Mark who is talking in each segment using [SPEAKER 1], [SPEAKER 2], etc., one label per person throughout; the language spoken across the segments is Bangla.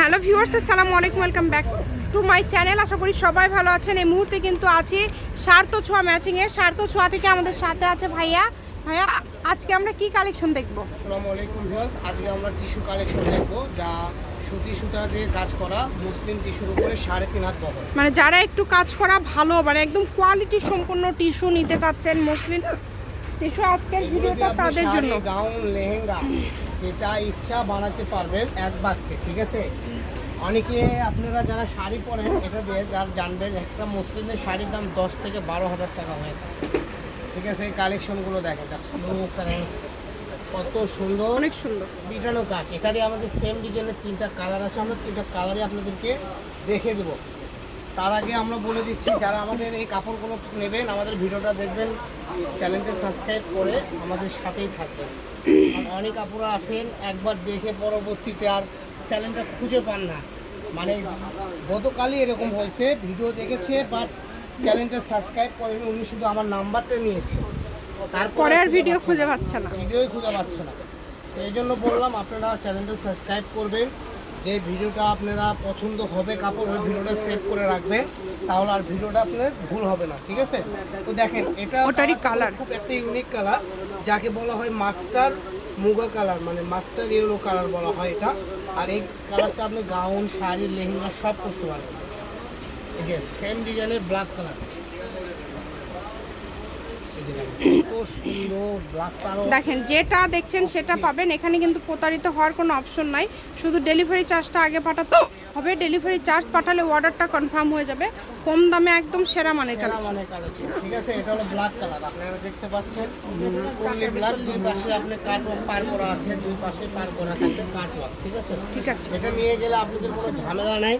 [SPEAKER 1] হ্যালো ভিউয়ার্স আসসালামু আলাইকুম welcome back to my channel. আশা করি সবাই ভালো আছেন। এই মুহূর্তে কিন্তু আছি সার্থ ছোঁয়া ম্যাচিংয়ে সার্থ ছোঁয়া থেকে আমাদের সাথে আছে ভাইয়া। ভাইয়া আজকে আমরা কি কালেকশন দেখব?
[SPEAKER 2] আসসালামু আলাইকুম ভিউয়ার্স আজকে আমরা টিস্যু কালেকশন দেখব যা সুতি সুতা দিয়ে কাজ করা মুসলিম টিস্যুর উপরে সাড়ে তিন হাত বহর
[SPEAKER 1] মানে যারা একটু কাজ করা ভালো মানে একদম কোয়ালিটি সম্পন্ন টিস্যু নিতে চাচ্ছেন মুসলিম টিস্যু আজকের ভিডিওটা তাদের জন্য।
[SPEAKER 2] গাউন লেহেঙ্গা যেটা ইচ্ছা বানাতে পারবেন এক বাক্যে ঠিক আছে? অনেকে আপনারা যারা শাড়ি পরেন এটা দিয়ে যারা জানবেন একটা মুসলিমের শাড়ির দাম দশ থেকে বারো হাজার টাকা হয়ে থাকে। ঠিক আছে? এই কালেকশনগুলো দেখেন স্লো কত সুন্দর।
[SPEAKER 1] অনেক সুন্দর।
[SPEAKER 2] বিটানো কাজ। এটারই আমাদের সেম ডিজাইনের তিনটা কালার আছে। আমরা তিনটা কালারই আপনাদেরকে দেখে দেবো। তার আগে আমরা বলে দিচ্ছি যারা আমাদের এই কাপড়গুলো নেবেন আমাদের ভিডিওটা দেখবেন চ্যানেলটা সাবস্ক্রাইব করে আমাদের সাথেই থাকবেন। অনেক কাপড় আছেন একবার দেখে পরবর্তীতে আর চ্যানেলটা খুঁজে পান না। মানে গতকালই এরকম হয়েছে ভিডিও দেখেছে বাট চ্যানেলটা সাবস্ক্রাইব করেন উনি শুধু আমার নাম্বারটা নিয়েছে। তারপরে
[SPEAKER 1] আর ভিডিও খুঁজে পাচ্ছে না।
[SPEAKER 2] ভিডিওই খুঁজে পাচ্ছে না। এই জন্য বললাম আপনারা চ্যানেলটা সাবস্ক্রাইব করবেন যে ভিডিওটা আপনারা পছন্দ হবে কাপড় ওই ভিডিওটা সেভ করে রাখবেন তাহলে আর ভিডিওটা আপনার ভুল হবে না ঠিক আছে? তো দেখেন এটা
[SPEAKER 1] ওটারই
[SPEAKER 2] colour। খুব একটা ইউনিক কালার যাকে বলা হয় মাস্টার মুগা কালার মানে মাস্টার ইয়েলো কালার বলা হয় এটা। আর এই কালারটা আপনি গাউন শাড়ি লেহেঙ্গা সব করতে পারবেন। এই যে সেম ডিজাইনের ব্ল্যাক কালার দেখেন,
[SPEAKER 1] যেটা দেখছেন সেটা পাবেন। এখানে কিন্তু প্রতারিত হওয়ার কোনো অপশন নাই। শুধু ডেলিভারি চার্জটা আগে পাঠাতে হবে। ডেলিভারি চার্জ পাঠালে অর্ডারটা কনফার্ম হয়ে যাবে। কম দামে একদম সেরা মানের
[SPEAKER 2] কালেকশন। ঠিক আছে এটা হলো ব্ল্যাক কালার আপনারা দেখতে পাচ্ছেন অনলি ব্ল্যাক দুই পাশে আপনি কাটওয়ার্ক পার করা আছে। দুই পাশে পার করা থাকবে কাটওয়ার্ক ঠিক আছে?
[SPEAKER 1] ঠিক আছে।
[SPEAKER 2] এটা নিয়ে গেলে আপনাদের কোনো ঝামেলা নাই।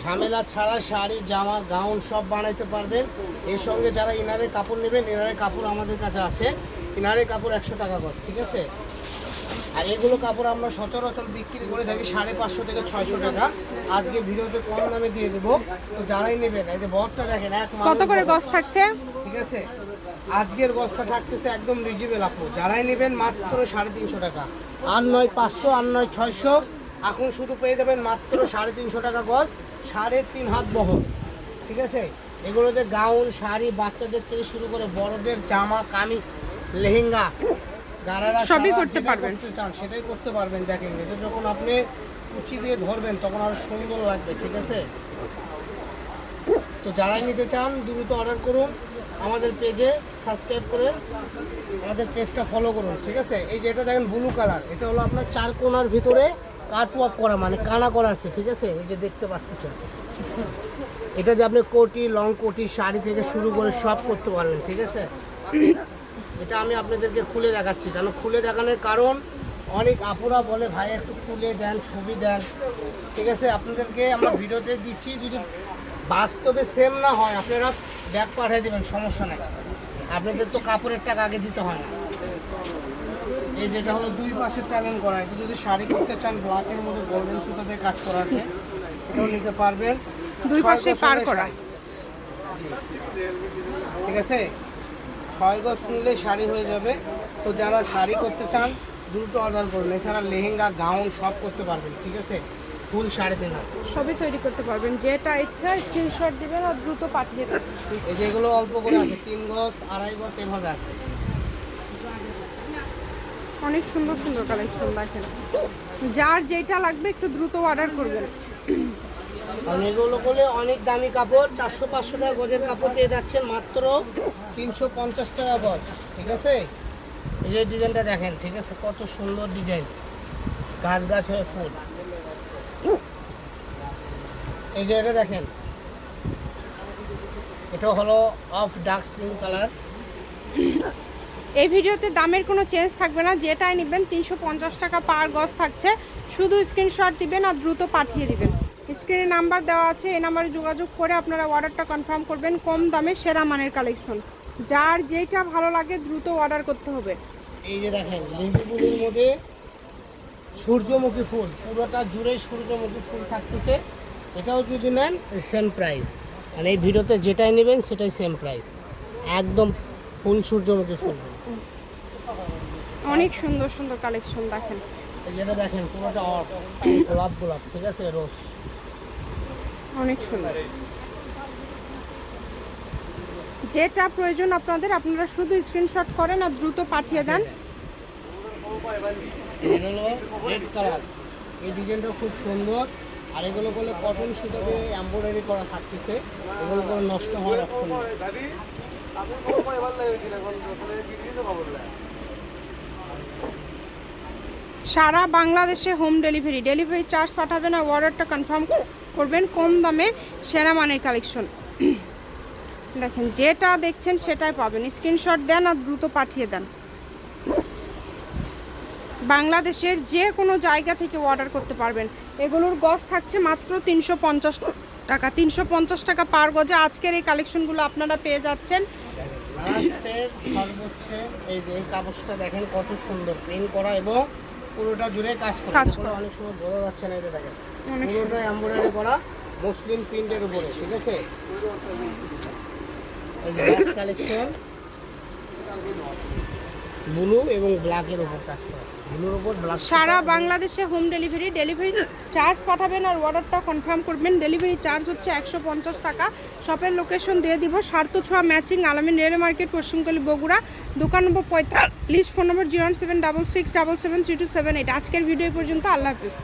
[SPEAKER 2] ঝামেলা ছাড়া শাড়ি জামা গাউন সব বানাইতে পারবেন। এর সঙ্গে যারা ইনারের কাপড় নেবেন ইনারের কাপড় আমাদের কাছে আছে। ইনারের কাপড় একশো টাকা গজ ঠিক আছে? আর এগুলো কাপড় আমরা সচরাচর বিক্রি করে থাকি সাড়ে পাঁচশো থেকে ছয়শো টাকা। আজকে ভিডিওতে কম দামে দিয়ে দেবো। তো যারাই নেবেন এই যে বরটা দেখেন এক
[SPEAKER 1] কত করে। গজ থাকছে?
[SPEAKER 2] ঠিক আছে? আজকের গছটা থাকতেছে একদম রিজনেবল আপু। যারাই নেবেন মাত্র সাড়ে তিনশো টাকা। আর নয় পাঁচশো আর নয় ছয়শো। এখন শুধু পেয়ে যাবেন মাত্র সাড়ে তিনশো টাকা গজ। সাড়ে তিন হাত বহর ঠিক আছে? এগুলোতে গাউন শাড়ি বাচ্চাদের থেকে শুরু করে বড়দের জামা কামিজ লেহেঙ্গা গারারা
[SPEAKER 1] সবই করতে পারবেন।
[SPEAKER 2] চান সেটাই করতে পারবেন দেখেন এটা যখন আপনি কুচি দিয়ে ধরবেন তখন আরও সুন্দর লাগবে ঠিক আছে? তো যারাই নিতে চান দ্রুত অর্ডার করুন আমাদের পেজে সাবস্ক্রাইব করে আমাদের পেজটা ফলো করুন ঠিক আছে? এই যে এটা দেখেন ব্লু কালার এটা হলো আপনার চার কোনার ভিতরে কাটওয়ার্ক করা মানে কানা করা আছে, ঠিক আছে? এই যে দেখতে পাচ্ছেন এটা দিয়ে আপনি কোটি, লং কোটি, শাড়ি থেকে শুরু করে সব করতে পারবেন, ঠিক আছে? এটা আমি আপনাদেরকে খুলে দেখাচ্ছি, কেন খুলে দেখানোর কারণ অনেক আপুরা বলে, ভাই, একটু খুলে দেন, ছবি দেন। ঠিক আছে? আপনাদেরকে আমরা ভিডিওতে দিচ্ছি, যদি বাস্তবে সেম না হয়, আপনারা ব্যাগ পাঠিয়ে দেবেন, সমস্যা নাই। আপনাদের তো কাপড়ের টাকা আগে দিতে হয় না। এই যেটা হলো দুই পাশে প্যানেল করা এটা যদি শাড়ি করতে চান ব্ল্যাকের মধ্যে গোল্ডেন সুতো দিয়ে কাজ করা আছে এটাও নিতে পারবেন।
[SPEAKER 1] দুই পাশে পার করা।
[SPEAKER 2] ঠিক আছে? ছয় গজ নিলে শাড়ি হয়ে যাবে। তো যারা শাড়ি করতে চান দ্রুত অর্ডার করুন। এছাড়া লেহেঙ্গা গাউন সব করতে পারবেন ঠিক আছে? ফুল সাড়ে তিন হাত
[SPEAKER 1] সবই তৈরি করতে পারবেন। যেটা ইচ্ছা স্ক্রিনশট দিবেন আর দ্রুত পাঠিয়ে দেবেন।
[SPEAKER 2] এই যেগুলো অল্প করে আছে তিন গজ আড়াই গজ এভাবে আছে।
[SPEAKER 1] অনেক সুন্দর সুন্দর কালেকশন দেখেন। যার যেটা লাগবে একটু দ্রুত অর্ডার করবেন।
[SPEAKER 2] এগুলো করলে অনেক দামি কাপড়, চারশো, পাঁচশো টাকা গজের কাপড় পেয়ে যাচ্ছেন মাত্র তিনশো পঞ্চাশ টাকা গজ, ঠিক আছে? এই যে ডিজাইনটা দেখেন, ঠিক আছে? কত সুন্দর ডিজাইন। গাছ গাছ হয়ে ফুল। এই যে এটা দেখেন। এটা হলো অফ ডার্ক স্প্রিং কালার
[SPEAKER 1] এই ভিডিওতে দামের কোনো চেঞ্জ থাকবে না। যেটাই নেবেন তিনশো পঞ্চাশ টাকা পার গজ থাকছে। শুধু স্ক্রিনশট দিবেন আর দ্রুত পাঠিয়ে দিবেন। স্ক্রিনে নাম্বার দেওয়া আছে, এই নাম্বারে যোগাযোগ করে আপনারা অর্ডারটা কনফার্ম করবেন কম দামে সেরা মানের কালেকশন যার যেটা ভালো লাগে দ্রুত অর্ডার করতে হবে।
[SPEAKER 2] এই যে দেখেন মধ্যে সূর্যমুখী ফুল, পুরোটা জুড়েই সূর্যমুখী ফুল থাকতেছে। এটাও যদি নেন সেম প্রাইস মানে এই ভিডিওতে যেটাই নেবেন, সেটাই সেম প্রাইস একদম ফুল সূর্যমুখী ফুল।
[SPEAKER 1] অনেক সুন্দর সুন্দর কালেকশন দেখেন।
[SPEAKER 2] যেটা দেখেন পুরোটা গোলাপ গোলাপ ঠিক আছে রোজ।
[SPEAKER 1] অনেক সুন্দর। যেটা প্রয়োজন আপনাদের আপনারা শুধু স্ক্রিনশট করেন আর দ্রুত পাঠিয়ে দেন।
[SPEAKER 2] রেড কালার এই ডিজাইনটা খুব সুন্দর। আর এগুলো বলে কটন সুতা দিয়ে এমব্রয়ডারি করা থাকতেছে। এগুলো করে নষ্ট হওয়ার অপশন
[SPEAKER 1] সারা বাংলাদেশে হোম ডেলিভারি। ডেলিভারি চার্জ পাঠাবেন আর অর্ডারটা কনফার্ম করবেন কম দামে সেরা মানের কালেকশন দেখেন, যেটা দেখছেন সেটাই পাবেন। স্ক্রিনশট দেন আর দ্রুত পাঠিয়ে দেন। বাংলাদেশের যে কোনো জায়গা থেকে অর্ডার করতে পারবেন। এগুলোর গজ থাকছে মাত্র তিনশো পঞ্চাশ টাকা তিনশো পঞ্চাশ টাকা পার গজে আজকের এই কালেকশনগুলো আপনারা পেয়ে যাচ্ছেন।
[SPEAKER 2] লাস্টের সর্বোচ্চ এই যে কাগজটা দেখেন কত সুন্দর প্রিন্ট করা এবং পুরোটা জুড়ে কাজ করা। অনেক সময় বোঝা যাচ্ছে না যে দেখেন পুরোটা এমব্রয়ডারি করা মুসলিম প্রিন্টের উপরে ঠিক আছে? এই কালেকশন ব্লু এবং ব্ল্যাকের উপর কাজ করা। ব্লুর উপর ব্ল্যাক
[SPEAKER 1] সারা বাংলাদেশে হোম ডেলিভারি ডেলিভারি চার্জ পাঠাবেন আর অর্ডারটা কনফার্ম করবেন। ডেলিভারি চার্জ হচ্ছে একশো পঞ্চাশ টাকা। শপের লোকেশন দিয়ে দিব। সার্থ ছোঁয়া ম্যাচিং, আলামিন রেল মার্কেট পশ্চিমকালী বগুড়া। দোকান নম্বর পঁয়তাল্লিশ, phone number zero seven double six double seven three two seven eight. আজকের ভিডিও পর্যন্ত। আল্লাহ হাফিজ।